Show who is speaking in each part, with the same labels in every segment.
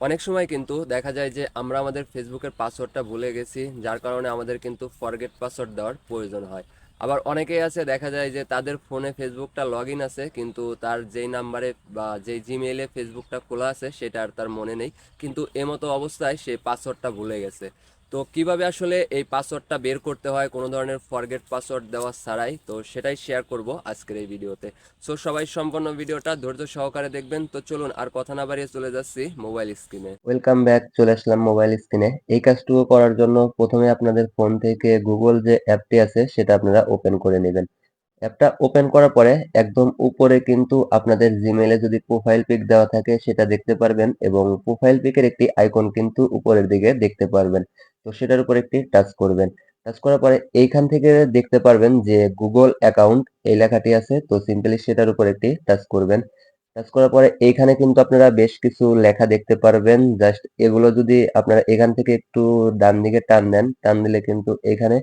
Speaker 1: অনেক সময় কিন্তু দেখা যায় যে আমরা আমাদের ফেসবুকের পাসওয়ার্ডটা ভুলে গেছি, যার কারণে আমাদের কিন্তু ফরগেট পাসওয়ার্ড দেওয়ার প্রয়োজন হয়। আবার অনেকেই আছে, দেখা যায় যে তাদের ফোনে ফেসবুকটা লগ ইন আছে, কিন্তু তার যেই নাম্বারে বা যেই জিমেইলে ফেসবুকটা খোলা আছে, সেটা আর তার মনে নেই। কিন্তু এমতো অবস্থায় সে পাসওয়ার্ডটা ভুলে গেছে। তো কীভাবে আসলে এই পাসওয়ার্ডটা বের করতে হয়, কোনো ধরনের ফরগেট পাসওয়ার্ড দেওয়া ছাড়াই, তো সেটাই শেয়ার করব আজকের এই ভিডিওতে। সো সবাই সম্পূর্ণ ভিডিওটা ধৈর্য সহকারে দেখবেন। তো চলুন আর কথা না বাড়িয়ে চলে যাচ্ছি মোবাইল স্ক্রিনে ওয়েলকাম ব্যাক চলে আসলাম মোবাইল স্ক্রিনে এই কাজটুকু করার জন্য প্রথমে আপনাদের ফোন থেকে গুগল যে অ্যাপটি আছে, সেটা আপনারা ওপেন করে নেবেন। অ্যাপটা ওপেন করার পরে একদম উপরে কিন্তু আপনাদের জিমেইলে যদি প্রোফাইল পিক দেওয়া থাকে, সেটা দেখতে পারবেন এবং প্রোফাইল পিকের একটি আইকন কিন্তু উপরের দিকে দেখতে পারবেন। তো সেটার উপর একটি টাচ করবেন। টাচ করার পরে এইখান থেকে দেখতে পারবেন যে গুগল অ্যাকাউন্ট এই লেখাটি আছে, তো সিম্পলি সেটার উপর একটি টাচ করবেন। টাচ করার পরে এইখানে কিন্তু আপনারা বেশ কিছু লেখা দেখতে পারবেন। জাস্ট এগুলো যদি আপনারা এখান থেকে একটু ডান দিকে টান দেন, টান দিলে কিন্তু এখানে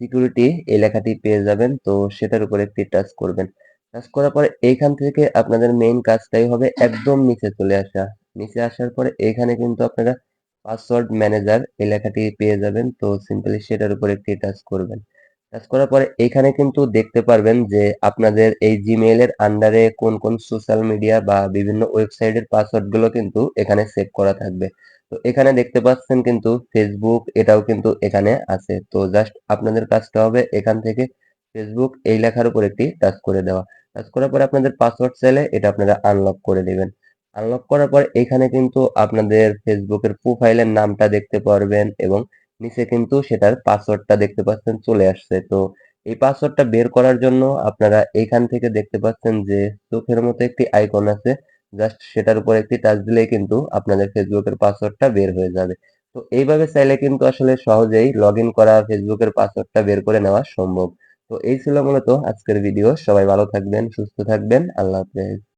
Speaker 1: সিকিউরিটি এই লেখাটি পেয়ে যাবেন, তো সেটার উপর একটি টাচ করবেন। টাচ করার পরে এইখান থেকে আপনাদের মেইন কাজটাই হবে একদম নিচে চলে আসা। নিচে আসার পরে এখানে কিন্তু আপনারা পাসওয়ার্ড ম্যানেজার এই লেখাটি পেয়ে যাবেন। তো সিম্পলি সেটার উপর একটি টাচ করবেন। টাচ করার পরে এখানে কিন্তু দেখতে পারবেন যে আপনাদের এই জিমেইলের আন্ডারে কোন কোন সোশ্যাল মিডিয়া বা বিভিন্ন ওয়েবসাইটের পাসওয়ার্ডগুলো কিন্তু এখানে সেভ করা থাকবে। তো এখানে দেখতে পাচ্ছেন কিন্তু ফেসবুক এটাও কিন্তু এখানে আছে। তো জাস্ট আপনাদের কাজটা হবে এখান থেকে ফেসবুক এই লেখার উপর একটি টাচ করে দেওয়া। টাচ করার পরে আপনাদের পাসওয়ার্ড চাইলে এটা আপনারা আনলক করে নেবেন আনলক করার পর এখানে কিন্তু আপনাদের ফেসবুকের প্রোফাইলের নামটা দেখতে পারবেন এবং নিচে কিন্তু সেটার পাসওয়ার্ডটা দেখতে পাচ্ছেন চলে আসছে। তো এই পাসওয়ার্ডটা বের করার জন্য আপনারা এখান থেকে দেখতে পাচ্ছেন যে চোখের মতো একটি আইকন আছে। জাস্ট সেটার উপর একটি টাচ দিলেই কিন্তু আপনাদের ফেসবুকের পাসওয়ার্ডটা বের হয়ে যাবে। তো এইভাবে চাইলে কিন্তু আসলে সহজেই লগ ইন করা ফেসবুকের পাসওয়ার্ডটা বের করে নেওয়া সম্ভব। তো এই ছিল মূলত আজকের ভিডিও সবাই ভালো থাকবেন, সুস্থ থাকবেন। আল্লাহ হাফেজ।